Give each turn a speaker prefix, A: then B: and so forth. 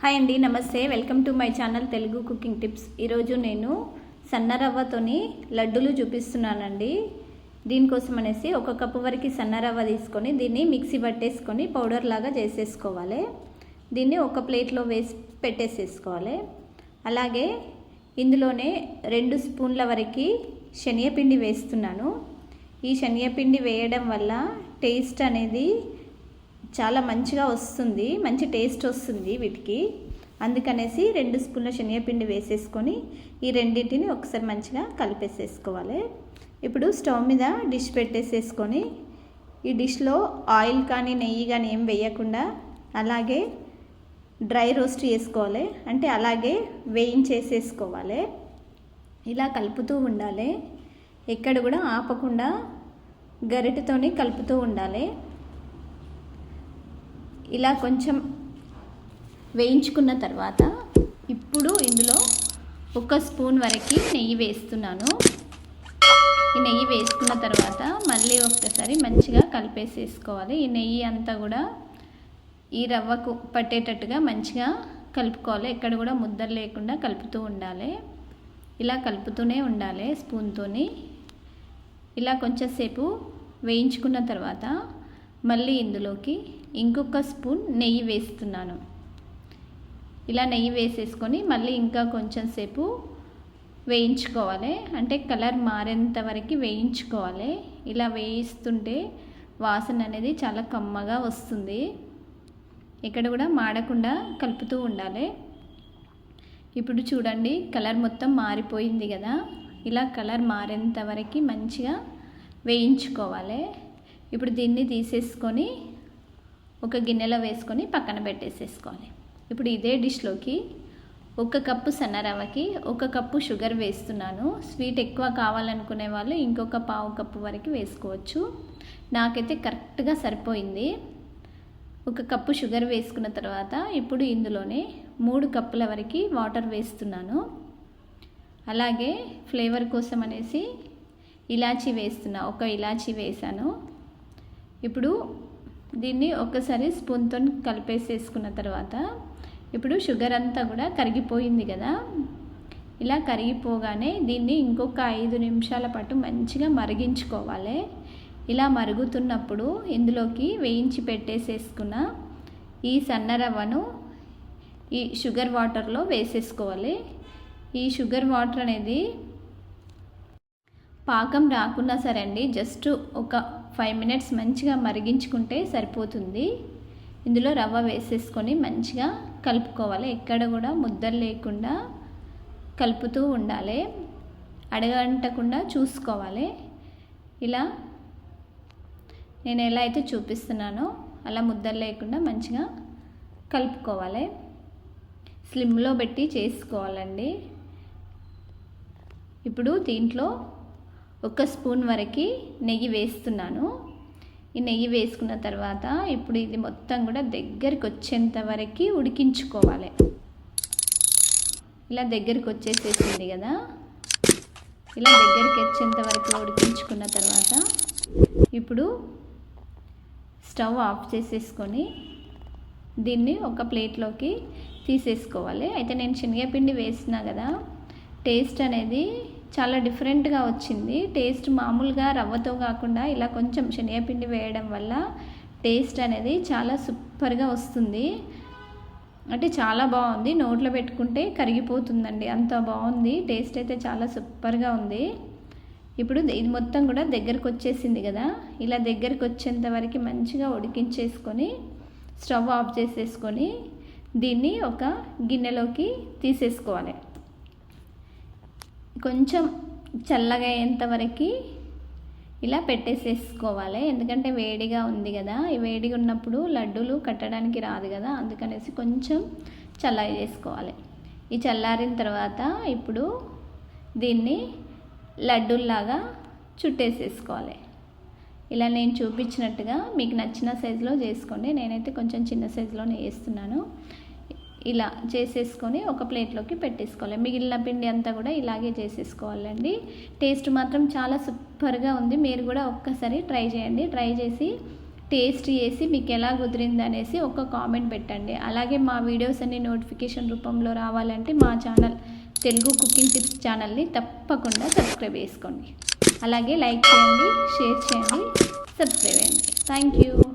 A: Hi అండి నమస్తే. Welcome to my channel Telugu cooking tips. ఈరోజు నేను సన్న రవ్వతోని లడ్డూలు చూపిస్తున్నానండి. దీనికోసం అనేసి ఒక కప్పు వరకు సన్న రవ్వ తీసుకొని దీన్ని మిక్సీ పట్టేసుకొని పౌడర్ లాగా చేసేసుకోవాలి. దీన్ని ఒక ప్లేట్లో వేసి పెట్టేసేసుకోవాలి. అలాగే ఇందులోనే రెండు స్పూన్ల వరకు శనగపిండి వేస్తున్నాను. ఈ శనగపిండి వేయడం వల్ల టేస్ట్ అనేది చాలా మంచిగా వస్తుంది మంచి టేస్ట్ వస్తుంది వీటికి. అందుకనేసి రెండు స్పూన్ల శనగపిండి వేసేసుకొని ఈ రెండింటిని ఒకసారి మంచిగా కలిపేసేసుకోవాలి. ఇప్పుడు స్టవ్ మీద డిష్ పెట్టేసేసుకొని ఈ డిష్లో ఆయిల్ కానీ నెయ్యి కానీ ఏం వేయకుండా అలాగే డ్రై రోస్ట్ చేసుకోవాలి. అంటే అలాగే వేయించేసేసుకోవాలి. ఇలా కలుపుతూ ఉండాలి. ఎక్కడ కూడా ఆపకుండా గరిటెతోని కలుపుతూ ఉండాలి. ఇలా కొంచెం వేయించుకున్న తర్వాత ఇప్పుడు ఇందులో ఒక స్పూన్ వరకు నెయ్యి వేస్తున్నాను. ఈ నెయ్యి వేసుకున్న తర్వాత మళ్ళీ ఒక్కసారి మంచిగా కలిపేసేసుకోవాలి. ఈ నెయ్యి అంతా కూడా ఈ రవ్వకు పట్టేటట్టుగా మంచిగా కలుపుకోవాలి. ఎక్కడ కూడా ముద్దలు లేకుండా కలుపుతూ ఉండాలి. ఇలా కలుపుతూనే ఉండాలి స్పూన్తోని. ఇలా కొంచెంసేపు వేయించుకున్న తర్వాత మళ్ళీ ఇందులోకి ఇంకొక స్పూన్ నెయ్యి వేస్తున్నాను. ఇలా నెయ్యి వేసేసుకొని మళ్ళీ ఇంకా కొంచెం సేపు వేయించుకోవాలి. అంటే కలర్ మారేంత వరకు వేయించుకోవాలి. ఇలా వేయిస్తుంటే వాసన అనేది చాలా కమ్మగా వస్తుంది. ఇక్కడ కూడా మాడకుండా కలుపుతూ ఉండాలి. ఇప్పుడు చూడండి కలర్ మొత్తం మారిపోయింది కదా. ఇలా కలర్ మారేంత వరకు మంచిగా వేయించుకోవాలి. ఇప్పుడు దీన్ని తీసేసుకొని ఒక గిన్నెలో వేసుకొని పక్కన పెట్టేసేసుకోవాలి. ఇప్పుడు ఇదే డిష్లోకి ఒక కప్పు సన్నరవ్వకి ఒక కప్పు షుగర్ వేస్తున్నాను. స్వీట్ ఎక్కువ కావాలనుకునే వాళ్ళు ఇంకొక పావు కప్పు వరకు వేసుకోవచ్చు. నాకైతే కరెక్ట్గా సరిపోయింది. ఒక కప్పు షుగర్ వేసుకున్న తర్వాత ఇప్పుడు ఇందులోనే మూడు కప్పుల వరకు వాటర్ వేస్తున్నాను. అలాగే ఫ్లేవర్ కోసం అనేసి ఇలాచీ వేస్తున్నా ఒక ఇలాచీ వేసాను ఇప్పుడు దీన్ని ఒకసారి స్పూన్తో కలిపేసేసుకున్న తర్వాత ఇప్పుడు షుగర్ అంతా కూడా కరిగిపోయింది కదా. ఇలా కరిగిపోగానే దీన్ని ఇంకొక ఐదు నిమిషాల పాటు మంచిగా మరిగించుకోవాలి. ఇలా మరుగుతున్నప్పుడు ఇందులోకి వేయించి పెట్టేసేసుకున్న ఈ సన్న రవ్వను ఈ షుగర్ వాటర్లో వేసేసుకోవాలి. ఈ షుగర్ వాటర్ అనేది పాకం రాకున్నా సరే అండి జస్ట్ ఒక ఫైవ్ మినిట్స్ మంచిగా మరిగించుకుంటే సరిపోతుంది. ఇందులో రవ్వ వేసేసుకొని మంచిగా కలుపుకోవాలి. ఎక్కడ కూడా ముద్దలు లేకుండా కలుపుతూ ఉండాలి. అడగంటకుండా చూసుకోవాలి. ఇలా నేను ఎలా అయితే చూపిస్తున్నానో అలా ముద్దలు లేకుండా మంచిగా కలుపుకోవాలి. స్లిమ్లో పెట్టి చేసుకోవాలండి. ఇప్పుడు దీంట్లో ఒక స్పూన్ వరకు నెయ్యి వేస్తున్నాను. ఈ నెయ్యి వేసుకున్న తర్వాత ఇప్పుడు ఇది మొత్తం కూడా దగ్గరికి వచ్చేంత వరకు ఉడికించుకోవాలి. ఇలా దగ్గరికి వచ్చేసేసింది కదా. ఇలా దగ్గరికి వచ్చేంత వరకు ఉడికించుకున్న తర్వాత ఇప్పుడు స్టవ్ ఆఫ్ చేసేసుకొని దీన్ని ఒక ప్లేట్లోకి తీసేసుకోవాలి. అయితే నేను శనగపిండి వేసినా కదా టేస్ట్ అనేది చాలా డిఫరెంట్గా వచ్చింది. టేస్ట్ మామూలుగా రవ్వతో కాకుండా ఇలా కొంచెం శనగపిండి వేయడం వల్ల టేస్ట్ అనేది చాలా సూపర్గా వస్తుంది. అంటే చాలా బాగుంది. నోట్లో పెట్టుకుంటే కరిగిపోతుందండి. అంత బాగుంది. టేస్ట్ అయితే చాలా సూపర్గా ఉంది. ఇప్పుడు ఇది మొత్తం కూడా దగ్గరకు వచ్చేసింది కదా. ఇలా దగ్గరకు వచ్చేంత వరకు మంచిగా ఉడికించేసుకొని స్టవ్ ఆఫ్ చేసేసుకొని దీన్ని ఒక గిన్నెలోకి తీసేసుకోవాలి. కొంచెం చల్లగా అయ్యేంతవరకు ఇలా పెట్టేసేసుకోవాలి. ఎందుకంటే వేడిగా ఉంది కదా. ఈ వేడిగా ఉన్నప్పుడు లడ్డూలు కట్టడానికి రాదు కదా. అందుకనేసి కొంచెం చల్లగా చేసుకోవాలి. ఈ చల్లారిన తర్వాత ఇప్పుడు దీన్ని లడ్డూల్లాగా చుట్టేసేసుకోవాలి. ఇలా నేను చూపించినట్టుగా మీకు నచ్చిన సైజులో చేసుకోండి. నేనైతే కొంచెం చిన్న సైజులోనే వేస్తున్నాను. ఇలా చేసేసుకొని ఒక ప్లేట్లోకి పెట్టేసుకోవాలి. మిగిలిన పిండి అంతా కూడా ఇలాగే చేసేసుకోవాలండి. టేస్ట్ మాత్రం చాలా సూపర్గా ఉంది. మీరు కూడా ఒక్కసారి ట్రై చేయండి. ట్రై చేసి టేస్ట్ చేసి మీకు ఎలా కుదిరింది అనేసి ఒక కామెంట్ పెట్టండి. అలాగే మా వీడియోస్ అన్ని నోటిఫికేషన్ రూపంలో రావాలంటే మా ఛానల్ తెలుగు కుకింగ్ టిప్స్ ఛానల్ని తప్పకుండా సబ్స్క్రైబ్ చేసుకోండి. అలాగే లైక్ చేయండి షేర్ చేయండి సబ్స్క్రైబ్ చేయండి. Thank you.